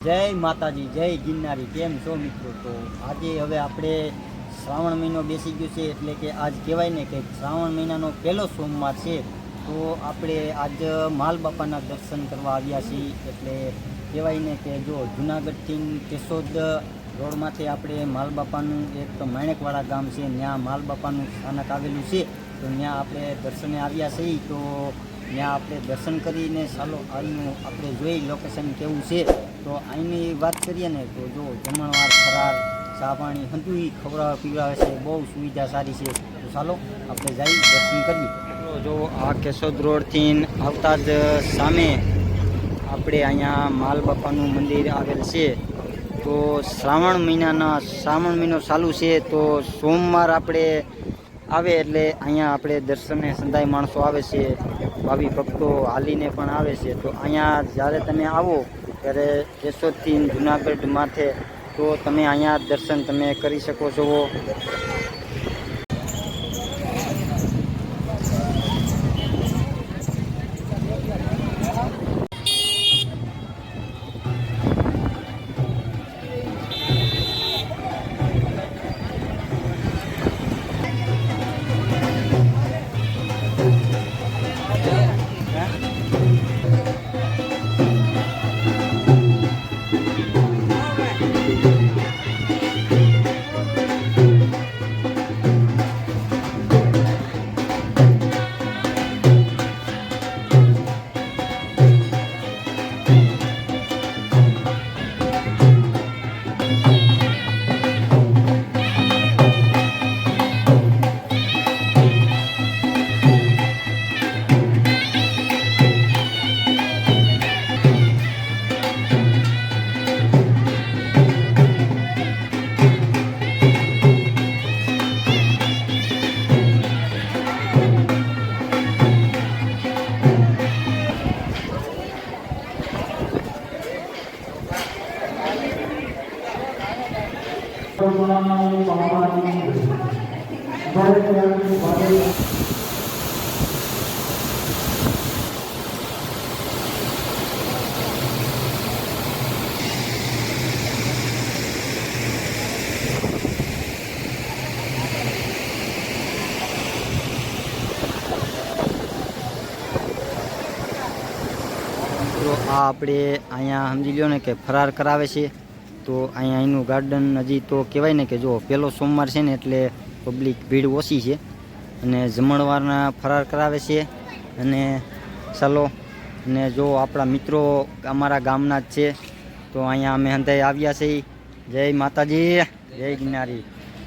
જય માતાજી, જય ગિરનારી. કેમ છો મિત્રો? તો આજે હવે આપણે શ્રાવણ મહિનો બેસી ગયો છે, એટલે કે આજ કહેવાય ને કે શ્રાવણ મહિનાનો પહેલો સોમવાર છે. તો આપણે આજ માલ બાપાના દર્શન કરવા આવ્યા છીએ, એટલે કહેવાય ને કે જો જુનાગઢથી કેશોદ રોડમાંથી આપણે માલ બાપાનું એક માણેકવાડા ગામ છે, ત્યાં માલ બાપાનું સ્થાનક આવેલું છે. તો ત્યાં આપણે દર્શને આવ્યા છીએ. તો ત્યાં આપણે દર્શન કરીને ચાલો અહીંનું આપણે જોઈ લોકેશન કેવું છે. તો અહીંની વાત કરીએ ને, તો જો જમણવાર ફરાર ચા પાણી હતું એ ખવડાવે પીવડાવે છે, બહુ સુવિધા સારી છે. તો ચાલો આપણે જઈ દર્શન કરીએ. જો આ કેશોદ રોડથી આવતા જ સામે આપણે અહીંયા માલ બાપાનું મંદિર આવેલ છે. તો શ્રાવણ મહિનાના, શ્રાવણ મહિનો ચાલુ છે, તો સોમવાર આપણે આવે એટલે અહીંયા આપણે દર્શને સંધાય માણસો આવે છે. ભાવિ ભક્તો હાલીને પણ આવે છે. તો અહીંયા જ્યારે તમે આવો, ત્યારે કેશોદથી જુનાગઢ માથે તો તમે અહીંયા દર્શન તમે કરી શકો છો. આપણે અહીંયા સમજી લ્યો ને કે ફરાર કરાવે છે. તો અહીંયા અહીંનું ગાર્ડન હજી તો કહેવાય ને કે જો પહેલો સોમવાર છે ને એટલે પબ્લિક ભીડ ઓછી છે અને જમણવારના ફરાર કરાવે છે અને ચાલો, અને જો આપણા મિત્રો અમારા ગામના જ છે, તો અહીંયા અમે હંધાઈ આવ્યા છીએ. જય માતાજી, જય ગિરનારી.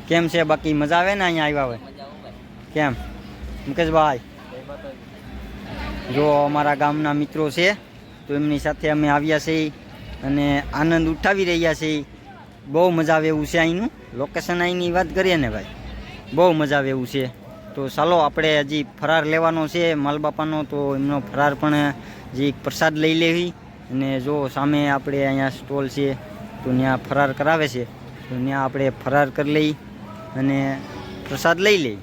કેમ છે? બાકી મજા આવે ને અહીંયા આવ્યા હોય? કેમ? મુકેશભાઈ? જો અમારા ગામના મિત્રો છે, તો એમની સાથે અમે આવ્યા છીએ. અને આનંદ ઉઠાવી રહ્યા છીએ બહુ મજા આવે એવું છે અહીંનું. લોકેશન અહીંની વાત કરીએ ને ભાઈ. બહુ મજા આવે એવું છે. તો ચાલો, આપણે હજી ફરાર લેવાનો છે માલબાપાનો. તો એમનો ફરાર પણ હજી પ્રસાદ લઈ લેવી. અને જો સામે આપણે અહીંયા સ્ટોલ છે, તો ત્યાં ફરાર કરાવે છે. તો ત્યાં આપણે ફરાર કરી લઈ અને પ્રસાદ લઈ લઈ.